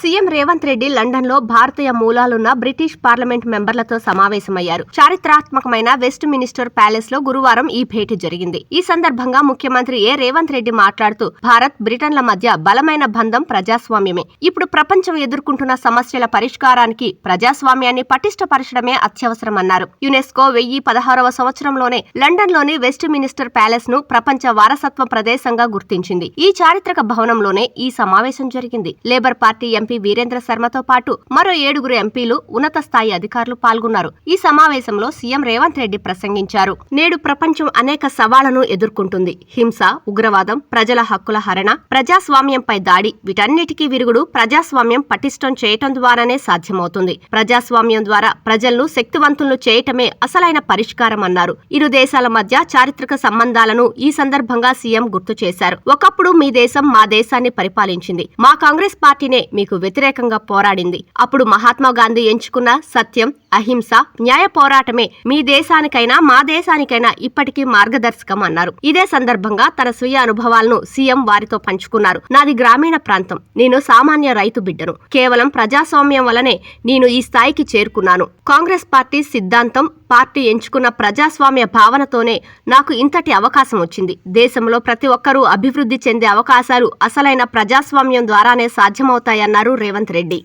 CM Revanth Reddy లండన్లో భారతీయ మూలాలున్న British parliament మెంబర్లతో సమావేశమయ్యారు. చారిత్రాత్మకమైన వెస్ట్ మినిస్టర్ ప్యాలెస్లో గురువారం ఈ భేటీ జరిగింది. ఈ సందర్భంగా ముఖ్యమంత్రి ఏ. రేవంత్ రెడ్డి మాట్లాడుతూ భారత్ బ్రిటన్ల మధ్య బలమైన బంధం ప్రజాస్వామ్యమే. ఇప్పుడు ప్రపంచం ఎదుర్కొంటున్న సమస్యల పరిష్కారానికి ప్రజాస్వామ్యాన్ని పటిష్టపరచడమే అత్యవసరమన్నారు. యునెస్కో వెయ్యి పదహారవ సంవత్సరంలోనే లండన్లోని వెస్ట్ మినిస్టర్ ప్యాలెస్ను ప్రపంచ వారసత్వ ప్రదేశంగా గుర్తించింది. ఈ చారిత్రక భవనంలోనే ఈ సమావేశం జరిగింది. లేబర్ పార్టీ ఎంపీ వీరేంద్ర శర్మతో పాటు మరో ఏడుగురు ఎంపీలు ఉన్నత స్థాయి అధికారులు పాల్గొన్నారు. ఈ సమావేశంలో సీఎం రేవంత్ రెడ్డి ప్రసంగించారు. నేడు ప్రపంచం అనేక సవాళ్ళను ఎదుర్కొంటుంది. హింస ఉగ్రవాదం ప్రజల హక్కుల హరణ ప్రజాస్వామ్యంపై దాడి వీటన్నిటికీ విరుగుడు ప్రజాస్వామ్యం పటిష్టం చేయటం ద్వారానే సాధ్యమవుతుంది. ప్రజాస్వామ్యం ద్వారా ప్రజలను శక్తివంతులను చేయటమే అసలైన పరిష్కారం అన్నారు. ఇరు దేశాల మధ్య చారిత్రక సంబంధాలను ఈ సందర్భంగా సీఎం గుర్తు చేశారు. ఒకప్పుడు మీ దేశం మా దేశాన్ని పరిపాలించింది. మా కాంగ్రెస్ పార్టీనే మీకు వ్యతిరేకంగా పోరాడింది. అప్పుడు మహాత్మా గాంధీ ఎంచుకున్న సత్యం అహింస న్యాయ పోరాటమే మీ దేశానికైనా మా దేశానికైనా ఇప్పటికీ మార్గదర్శకం అన్నారు. ఇదే సందర్భంగా తన స్వీయ అనుభవాలను సీఎం వారితో పంచుకున్నారు. నాది గ్రామీణ ప్రాంతం. నేను సామాన్య రైతు బిడ్డను. కేవలం ప్రజాస్వామ్యం వలనే నేను ఈ స్థాయికి చేరుకున్నాను. కాంగ్రెస్ పార్టీ సిద్ధాంతం పార్టీ ఎంచుకున్న ప్రజాస్వామ్య భావనతోనే నాకు ఇంతటి అవకాశం వచ్చింది. దేశంలో ప్రతి ఒక్కరూ అభివృద్ధి చెందే అవకాశాలు అసలైన ప్రజాస్వామ్యం ద్వారానే సాధ్యమవుతాయన్నారు రేవంత్ రెడ్డి